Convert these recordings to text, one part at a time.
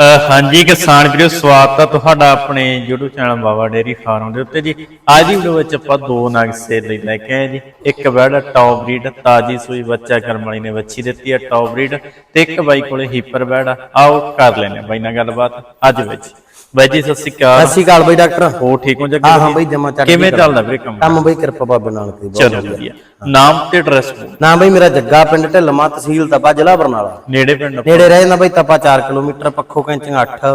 ਹਾਂਜੀ ਕਿਸਾਨ ਵੀਰੋ ਸਵਾਗਤ ਹੈ ਤੁਹਾਡਾ ਆਪਣੇ YouTube channel Baba dairy farm ਦੇ ਉੱਤੇ ਜੀ। ਅੱਜ ਦੀ ਵੀਡੀਓ ਵਿੱਚ ਆਪਾਂ ਦੋ ਨਗ ਸੇਲ ਲਈ ਲੈ ਕੇ ਆਏ ਜੀ। ਇੱਕ ਬੈਡ ਟੌਪ ਬਰੀਡ ਤਾਜੀ ਸੂਈ ਬੱਚਾ ਕਰਮ ਵਾਲੀ ਨੇ ਬੱਚੀ ਦਿੱਤੀ ਹੈ ਟੌਪ ਬਰੀਡ ਤੇ ਇੱਕ ਬਾਈ ਕੋਲੇ ਹੀਪਰ ਬੈਡ ਆਓ ਕਰ ਲੈਨੇ ਬਾਈ ਨਾਲ ਗੱਲਬਾਤ ਅੱਜ ਵਿੱਚ। ਬਾਈ ਜੀ ਸਤਿ ਸ਼੍ਰੀ ਅਕਾਲ। ਸਤਿ ਸ਼੍ਰੀ ਅਕਾਲ ਬਈ ਡਾਕਟਰ। ਹੋ ਠੀਕ ਹੋ ਜੱਗੇ ਹਾਂ ਹਾਂ ਬਈ ਜਮਾ ਚੱਕ ਕਿਵੇਂ ਚੱਲਦਾ ਵੀਰੇ ਕੰਮ? ਕੰਮ ਬਈ ਕਿਰਪਾ ਬਾਬੇ ਨਾਨਕ ਦੀ ਬਹੁਤ ਚਲੋ ਵਧੀਆ। ਨਾਮ ਤੇ ਐਡਰੈਸ ਨਾ ਬਈ ਮੇਰਾ ਜੱਗਾ ਪਿੰਡ ਢਿੱਲਮਾ ਤਹਿਸੀਲ ਤਪਾ ਜ਼ਿਲ੍ਹਾ ਬਰਨਾਲਾ। ਨੇੜੇ ਪਿੰਡ ਨੇੜੇ ਰਹਿ ਜਾਂਦਾ ਬਈ ਤਪਾ 4 ਕਿਲੋਮੀਟਰ ਪੱਖੋ ਕੈਂਚਿੰਗ 8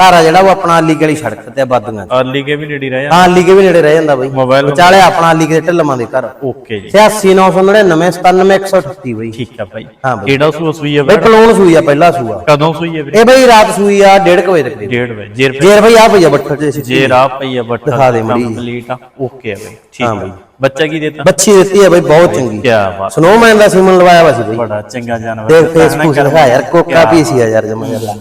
ਘਰ ਆ ਜਿਹੜਾ ਉਹ ਆਪਣਾ ਅਲੀ ਗਲੀ ਸੜਕ ਤੇ ਬਾਦੀਆਂ ਚ। ਅਰਲੀ ਕੇ ਵੀ ਨੇੜੇ ਰਹਿ ਹਾਂ ਅਲੀ ਕੇ ਵੀ ਨੇੜੇ ਰਹਿ ਜਾਂਦਾ ਬਈ। ਮੋਬਾਈਲ ਵਿਚਾਲੇ ਆਪਣਾ ਅਲੀ ਕੇ ਢਿੱਲਮਾ ਦੇ ਘਰ। ਓਕੇ ਜੀ। 86999 97138 ਬਈ। ਠੀਕ ਆ ਬਾਈ। ਹਾਂ ਬਾਈ। ਕਿਹੜਾ ਸੂਆ ਸੂਈ ਹੈ ਬਈ ਪਲੂਣ ਸੂਈ ਆ ਪਹਿਲਾ ਸੂਆ। ਕਦੋਂ ਸੂਈ ਹੈ ਵੀਰੇ? ਇਹ ਬਈ ਰਾਤ ਸੂਈ ਆ 1:30 ਵਜੇ ਤੱਕ ਡੇਢ ਵਜੇ। ਜੇਰ ਜੇਰ ਬਈ ਆ ਪਈ ਆ ਬੱਠਲ ਚ ਸੀ ਜੇ ਰਾਹ ਪਈ ਆ ਦਿਖਾ ਦੇ ਮੜੀ। ਕੰਪਲੀਟ ਆ। ਓਕੇ ਆ ਬਈ। ਠੀਕ ਆ। ਬਈ। ਬੱਚਾ ਕੀ ਦੇਤਾ? ਬੱਚੀ ਦਿੱਤੀ ਆ ਬਈ ਬਹੁਤ ਚੰਗੀ। ਕੀ ਬਾਤ। ਸਨੋਮੈਨ ਦਾ ਸੀਮਨ ਲਵਾਇਆ ਵਾ ਸੀ ਬਈ। ਬੜਾ ਚੰਗਾ ਜਾਨਵਰ ਦੇਖ ਫੇਸਬੁੱਕ ਦਿਖਾ ਯਾਰ ਕੋਕਾ ਪੀਸੀ ਆ ਯਾਰ ਜਮਾ। ਯਾਰ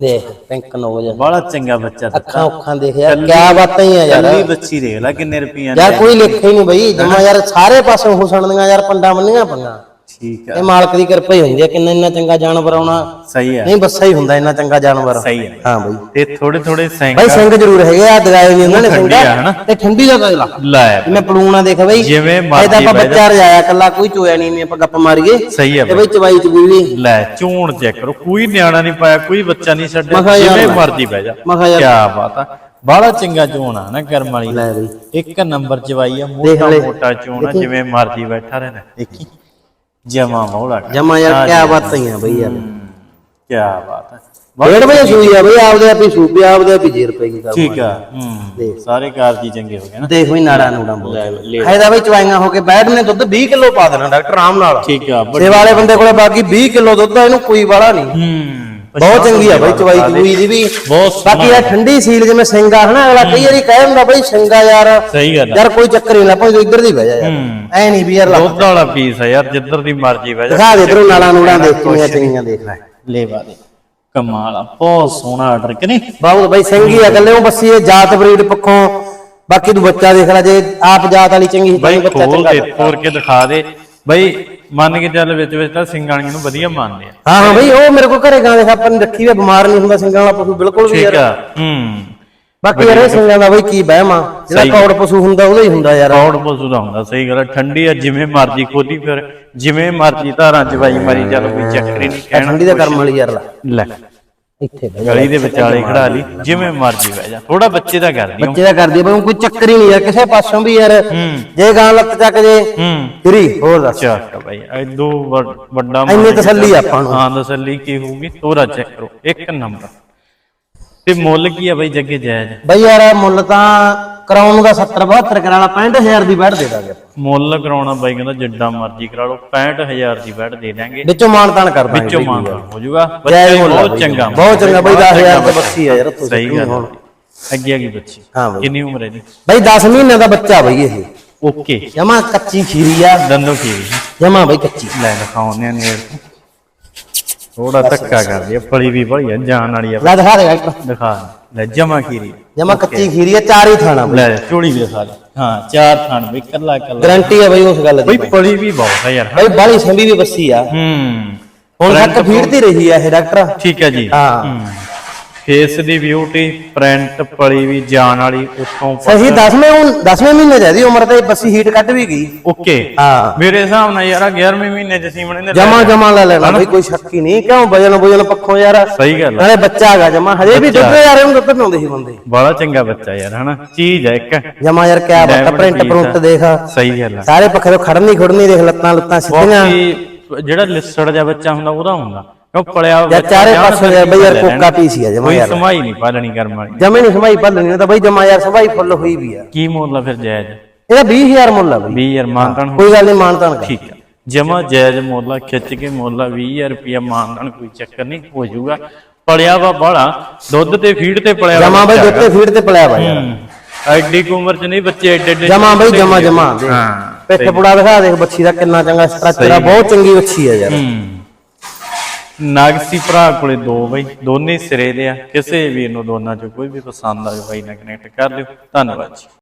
ਦੇਖ ਪਿੰਕ ਨੋਜ ਬੜਾ ਚੰਗਾ ਬੱਚਾ ਦਿੱਤਾ। ਅੱਖਾਂ ਉੱਖਾਂ ਦੇਖ ਯਾਰ ਕਿਆ ਬਾਤਾਂ ਹੀ ਆ ਯਾਰ। ਕੱਲੀ ਬੱਚੀ ਦੇਖ ਲੈ ਕਿੰਨੇ ਰੁਪਈਆ ਯਾਰ ਕੋਈ ਲੇਖਾ ਹੀ ਨਹੀਂ ਬਈ ਜਮਾ ਯਾਰ ਸਾਰੇ ਪਾਸੇ ਹੁਸਣ ਦੀਆਂ ਯਾਰ ਪੰਡਾ ਮੰਨੀਆਂ ਪੰਗਾ ਠੀਕ ਆ। ਇਹ ਮਾਲਕ ਦੀ ਕਿਰਪਾ ਹੀ ਹੁੰਦੀ ਆ ਕਿੰਨਾ ਇੰਨਾ ਚੰਗਾ ਜਾਨਵਰ ਆਉਣਾ। ਸਹੀ ਆ। ਨਹੀਂ ਬੱਸਾ ਹੀ ਹੁੰਦਾ ਇੰਨਾ ਚੰਗਾ ਜਾਨਵਰ। ਸਹੀ ਆ। ਹਾਂ ਬਈ। ਤੇ ਥੋੜੇ ਥੋੜੇ ਸੈਂਕ ਬਈ ਸਿੰਘ ਜ਼ਰੂਰ ਹੈਗੇ ਆ ਦਗਾਏ ਨਹੀਂ ਉਹਨਾਂ ਨੇ? ਸਿੰਘਾ। ਤੇ ਠੰਡੀ ਦਾ ਗੱਲ ਆ ਲੈ ਮੈਂ ਪਲੂਣਾ ਦੇਖ ਬਈ। ਜਿਵੇਂ ਇਹਦਾ ਮਰਜ਼ੀ ਆਪਾਂ। ਬੱਚਾ ਰਜਾਇਆ ਕੱਲਾ ਕੋਈ ਚੋਇਆ ਨਹੀਂ ਨਹੀਂ ਆਪਾਂ ਗੱਪ ਮਾਰੀਏ। ਸਹੀ ਆ ਤੇ ਬਈ ਚਵਾਈ ਚ ਵੀ। ਲੈ ਚੂਣ ਚੈੱਕ ਕਰੋ। ਕੋਈ ਨਿਆਣਾ ਨਹੀਂ ਪਾਇਆ ਕੋਈ ਬੱਚਾ ਨਹੀਂ ਛੱਡਿਆ। ਜਿਵੇਂ। ਮਰਜ਼ੀ ਬਹਿ ਜਾ। ਕੀ ਬਾਤ ਆ। ਬੜਾ ਚੰਗਾ ਚੋਣ ਆ ਨਾ ਕਰਮ ਵਾਲੀ। ਲੈ ਬਈ। ਇੱਕ ਨੰਬਰ ਚਵਾਈ ਆ ਮੋਟਾ। ਮੋਟਾ ਚੋਣ ਆ ਜਿਵੇਂ ਮਰਜ਼ੀ ਬੈਠਾ ਰਹਿਣਾ ਦੇਖੀ। ਜਮਾ ਮੌਲਾ ਜਮਾ ਯਾਰ ਕਿਆ ਬਾਤਾਂ ਹੀ ਆ ਬਈ ਯਾਰ। ਕੀ ਬਾਤ ਹੈ ਡੇਢ ਵਜੇ ਸੂਈ ਆ ਬਈ ਆਪਦੇ ਆਪੀ ਸੂਪੀ ਆਪਦੇ ਆਪੀ ਜੀਰ ਪਈ ਕਰ ਠੀਕ ਆ ਹੂੰ ਸਾਰੇ ਕਾਰਜੀ ਚੰਗੇ ਹੋ ਗਏ ਨਾ। ਦੇਖ ਬਈ ਨਾੜਾ ਨੂੜਾ ਬਹੁਤ ਫਾਇਦਾ ਬਈ ਚਵਾਈਆਂ ਹੋ ਕੇ ਬੈਠ ਨੇ ਦੁੱਧ 20 ਕਿਲੋ ਪਾ ਦੇਣਾ ਡਾਕਟਰ ਆਰਾਮ ਨਾਲ। ਠੀਕ ਆ ਸੇ ਵਾਲੇ ਬੰਦੇ ਕੋਲੇ ਬਾਕੀ 20 ਕਿਲੋ ਦੁੱਧ ਆ ਇਹਨੂੰ ਕੋਈ ਵਾਲਾ ਨਹੀਂ। ਹੂੰ। ਬਹੁਤ ਚੰਗੀ ਆ ਬਈ ਚਵਾਈ ਚੂਈ ਦੀ ਵੀ। ਬਹੁਤ ਬਾਕੀ ਇਹ ਠੰਡੀ ਸੀਲ ਜਿਵੇਂ ਸਿੰਗਾ ਹਨਾ ਅਗਲਾ ਕਈ ਵਾਰੀ ਕਹਿ ਦਿੰਦਾ ਬਈ ਸਿੰਗਾ ਯਾਰ। ਸਹੀ ਗੱਲ ਯਾਰ ਕੋਈ ਚੱਕਰ ਨਹੀਂ ਤੂੰ ਇੱਧਰ ਦੀ ਬਹਿ ਜਾ ਯਾਰ। ਐ ਨਹੀਂ ਵੀ ਯਾਰ ਦੁੱਧ ਵਾਲਾ ਪੀਸ ਆ ਯਾਰ ਜਿੱਧਰ ਦੀ ਮਰਜ਼ੀ ਬਹਿ ਜਾ। ਦਿਖਾ ਦੇ ਇਧਰੋਂ ਨਾਲਾਂ ਨੂੜਾਂ ਦੇਖ ਕਿੰਨੀਆਂ ਚੰਗੀਆਂ ਦੇਖ ਲੈ। ਲੈ ਬਾਦੇ ਕਮਾਲ ਆ ਬਹੁਤ ਸੋਹਣਾ ਆਰਡਰ ਕਿ ਨਹੀਂ? ਬਹੁਤ ਬਈ ਸਿੰਘੀ ਆ ਗੱਲੇ ਉਹ ਬੱਸੀ ਇਹ ਜਾਤ ਬਰੀਡ ਪੱਖੋਂ। ਬਾਕੀ ਤੂੰ ਬੱਚਾ ਦੇਖ ਲੈ ਜੇ ਆਪ ਜਾਤ ਵਾਲੀ ਚੰਗੀ ਬਈ ਬੱਚਾ ਖੋਲ ਚੰਗਾ ਦੇ ਤੋੜ ਕੇ ਦਿਖਾ ਦੇ। ਬਈ ਮੰਨ ਕੇ ਚੱਲ ਵਿੱਚ ਵਿੱਚ ਤਾਂ ਸਿੰਘਾਣੀਆਂ ਨੂੰ ਵਧੀਆ ਮੰਨਦੇ ਆ। ਹਾਂ ਹਾਂ ਬਈ ਉਹ ਮੇਰੇ ਕੋਲ ਘਰੇ ਗਾਂ ਦੇ ਆਪਾਂ ਨੇ ਰੱਖੀ ਵੀ ਬਿਮਾਰ ਨਹੀਂ ਹੁੰਦਾ ਸਿੰਘਾਂ ਵਾਲਾ ਪਸ਼ੂ ਬਿਲਕੁਲ ਵੀ ਠੀਕ ਆ ਹੂੰ। ਬਾਕੀ ਯਾਰ ਇਹ ਸਿੰਘਾਂ ਦਾ ਬਈ ਕੀ ਵਹਿਮ ਆ ਜਿਹੜਾ ਕੌੜ ਪਸ਼ੂ ਹੁੰਦਾ ਉਹਦਾ ਹੀ ਹੁੰਦਾ ਯਾਰ। ਕੌੜ ਪਸ਼ੂ ਦਾ ਹੁੰਦਾ ਸਹੀ ਗੱਲ ਠੰਡੀ ਆ ਜਿਵੇਂ ਮਰਜ਼ੀ ਖੋਲੀ ਫਿਰ ਜਿਵੇਂ ਮਰਜ਼ੀ ਧਾਰਾਂ ਚ ਬਾਈ ਮਰੀ ਚੱਲ ਕੋਈ ਚੱਕਰ ਹੀ ਨਹੀਂ ਕਹਿਣਾ ਠੰਡੀ ਦਾ ਕਰਮ ਵਾਲੀ ਯਾਰ ਲੈ। ਇੱਥੇ ਬਹਿ ਜਾ। ਗਲੀ ਦੇ ਵਿਚਾਲੇ ਖੜਾ ਲਈ ਜਿਵੇਂ ਮਰਜ਼ੀ ਬਹਿ ਜਾ। ਥੋੜਾ ਬੱਚੇ ਦਾ ਕਰਦੀ ਬੱਚੇ ਦਾ ਕਰਦੀ ਬਈ ਕੋਈ ਚੱਕਰ ਹੀ ਨਹੀਂ ਯਾਰ ਕਿਸੇ ਪਾਸੋਂ ਵੀ ਯਾਰ ਜੇ ਗਾਂ ਲੱਤ ਚੱਕ ਜੇ ਫਰੀ। ਹੋਰ ਦੱਸ। ਚੱਕ ਬਾਈ ਐਦੋ ਵੱਡਾ ਇੰਨੀ ਤਸੱਲੀ ਆਪਾਂ ਨੂੰ। ਹਾਂ ਤਸੱਲੀ ਕੀ ਹੋਊਗੀ? ਤੋਰਾ ਚੈੱਕ ਕਰੋ। ਇੱਕ ਨੰਬਰ। ਤੇ ਮੁੱਲ ਕੀ ਆ ਬਾਈ ਜੱਗੇ ਜਾਇਜ਼? ਬਈ ਯਾਰ ਮੁੱਲ ਤਾਂ ਕਰਾਉਣ ਨੂੰ ਦਾ 70 72 ਕਰਾਣਾ 65000 ਦੀ ਬੈਠ ਦੇ ਦਾਂਗੇ। ਮੁੱਲ ਕਰਾਉਣਾ ਬਾਈ ਕਹਿੰਦਾ ਜਿੱਡਾ ਮਰਜ਼ੀ ਕਰਾ ਲਓ 65000 ਦੀ ਬੈਠ ਦੇ ਦਾਂਗੇ ਵਿੱਚੋਂ ਮਾਨਤਾਨ ਕਰ ਦਾਂਗੇ ਵਿੱਚੋਂ ਮੰਗ ਹੋ ਜਾਊਗਾ। ਬੱਚੇ ਬਹੁਤ। ਚੰਗਾ ਬਹੁਤ ਚੰਗਾ ਬਈ 10000 ਤੇ ਬੱਚੀ ਆ ਯਾਰ ਤੁਸੀਂ ਸਹੀ ਗੱਲ। ਅੱਗੇ ਗਈ ਬੱਚੀ ਹਾਂ ਬਈ। ਕਿੰਨੀ ਉਮਰ ਹੈ ਦੀ ਬਈ 10 ਮਹੀਨਿਆਂ ਦਾ ਬੱਚਾ ਬਈ ਇਹ। ਓਕੇ। ਜਮਾ ਕੱਚੀ ਖੀਰੀ ਆ। ਦੰਦੋ ਕੀ ਜਮਾ ਬਈ ਕੱਚੀ। ਲੈ ਦਿਖਾਉਂਦੇ ਆ ਨੇੜ ਤੋਂ। ਥੋੜਾ ਧੱਕਾ ਕਰਦੀ ਆ ਫਲੀ ਵੀ ਆ ਜਾਨ ਵਾਲੀ ਆ। ਲੈ ਦਿਖਾ ਦੇ ਡਾਕਟਰ। ਦਿਖਾ ਲੈ ਜਮਾ ਖੀਰੀ। ਜਮਾ ਕੱਚੀ ਖੀਰੀ ਆ ਚਾਰ ਹੀ ਥਾਣਾ ਬਈ। ਲੈ ਚੋੜੀ ਵੀ ਦੇ। ਹਾਂ ਚਾਰ ਥਾਣ ਵੀ ਕੱਲਾ ਕੱਲਾ ਗਰੰਟੀ ਆ ਬਈ ਉਸ ਗੱਲ ਬਈ ਦੀ ਫਲੀ ਵੀ ਬਹੁਤ ਆ ਯਾਰ ਬਈ ਬਾਲੀ ਸੰਭੀ ਵੀ ਬੱਸੀ ਆ। ਹੂੰ। ਹੁਣ ਤੱਕ ਫੀਡਦੀ ਰਹੀ ਆ ਇਹ ਡਾਕਟਰ। ਠੀਕ ਹੈ ਜੀ। ਹਾਂ। ਫੇਸ ਦੀ ਬਿਊਟੀ ਪ੍ਰਿੰਟ ਪਲੀ ਵੀ ਜਾਨ ਵਾਲੀ ਉੱਤੋਂ ਸਹੀ 10ਵੇਂ ਹੁਣ 10ਵੇਂ ਮਹੀਨੇ ਦੀ ਇਹਦੀ ਉਮਰ ਤੇ ਬੱਸੀ ਹੀਟ ਕੱਢ ਵੀ ਗਈ। ਓਕੇ। ਹਾਂ। ਮੇਰੇ ਹਿਸਾਬ ਨਾਲ ਯਾਰ 11ਵੇਂ ਮਹੀਨੇ ਚ ਸੀਮਣੇ ਨੇ ਜਮਾ ਜਮਾ ਲੈ ਲੈਣਾ ਬਈ ਕੋਈ ਸ਼ੱਕ ਹੀ ਨਹੀਂ। ਕਿਉਂ ਵਜਨ ਵਜਨ ਪੱਖੋਂ ਯਾਰ? ਸਹੀ ਗੱਲ ਨਾਲੇ ਬੱਚਾ ਹੈਗਾ ਜਮਾ। ਹਜੇ ਵੀ ਦੁੱਧ ਯਾਰ ਇਹਨੂੰ ਦੁੱਧ ਪਿਆਉਂਦੇ ਸੀ ਬੰਦੇ। ਬੜਾ ਚੰਗਾ ਬੱਚਾ ਯਾਰ ਹਨਾ? ਚੀਜ਼ ਹੈ ਇੱਕ। ਜਮਾ ਯਾਰ ਕਿਆ ਬਾਤ ਪ੍ਰਿੰਟ ਪ੍ਰਿੰਟ। ਦੇਖ। ਸਹੀ ਗੱਲ ਸਾਰੇ ਪੱਖੇ ਤੋਂ ਖੜਨੀ ਖੁੜਨੀ ਦੇਖ ਲੱਤਾਂ ਲੁੱਤਾਂ ਸਿੱਧੀਆਂ ਜਿਹੜਾ ਲਿਸੜ ਜਿਹਾ ਬੱਚਾ ਹੁੰਦਾ ਉਹਦਾ ਹੁੰਦਾ। ਕਿਉਂ ਪਲਿਆ ਯਾਰ ਚਾਰੇ ਪਾਸੇ ਯਾਰ ਬਈ ਯਾਰ। ਕੋਕਾ ਪੀਸੀ ਆ ਜਮਾ ਕੋਈ ਯਾਰ। ਸਮਾਈ ਨਹੀਂ ਪਾਲਣੀ ਕਰਮ ਵਾਲੀ। ਜਮੇ ਨਹੀਂ ਸਮਾਈ ਨਹੀਂ ਤਾਂ ਬਈ ਜਮਾ ਯਾਰ ਸਭਾਈ ਫੁੱਲ ਹੋਈ ਵੀ ਆ। ਕੀ ਮੁੱਲ ਆ ਫਿਰ ਜਾਇਜ਼? ਇਹਦਾ 20000 ਮੁੱਲ ਆ ਬਈ। 20000 ਮਾਨਤਨ ਕੋਈ ਗੱਲ ਨਹੀਂ ਮਾਨਤਾਨ ਠੀਕ ਹੈ ਜਮਾ ਜਾਇਜ਼ ਮੁੱਲ ਆ ਖਿੱਚ ਕੇ ਮੁੱਲ ਆ 20000 ਰੁਪਿਆ ਮਾਨਤਨ ਕੋਈ ਚੱਕਰ ਨਹੀਂ ਹੋ ਜਾਊਗਾ। ਪਲਿਆ ਵਾ ਬਾਹਲਾ ਦੁੱਧ ਤੇ ਫੀਡ ਤੇ ਪਲਿਆ ਜਮਾ ਬਈ ਬੱਚਾ ਦੁੱਤੇ ਫੀਡ ਤੇ ਪਲਿਆ ਵਾ ਯਾਰ। ਐਡੀ ਉਮਰ ਚ ਨਹੀਂ ਬੱਚੇ ਐਡੇ ਐਡੇ ਜਮਾ ਬਈ ਜਮਾ ਜਮਾ। ਹਾਂ। ਪਿੱਠ ਪੁੜਾ ਦਿਖਾ ਦੇਖ ਬੱਚੀ ਦਾ ਕਿੰਨਾ ਚੰਗਾ ਸਟਰਕਚਰ ਆ ਬਹੁਤ ਚੰਗੀ ਬੱਚੀ ਆ ਯਾਰ। ਹੂੰ। ਨਾਗਸੀ ਭਰਾ ਕੋਲੇ ਦੋ ਬਈ, ਦੋਨੇ ਸਿਰੇ ਦੇ ਆ। ਕਿਸੇ ਵੀਰ ਨੂੰ ਦੋਨਾਂ ਚੋਂ ਕੋਈ ਵੀ ਪਸੰਦ ਆਵੇ, ਬਾਈ ਨਾਲ ਕਨੈਕਟ ਕਰ ਲਿਓ ਧੰਨਵਾਦ ਜੀ।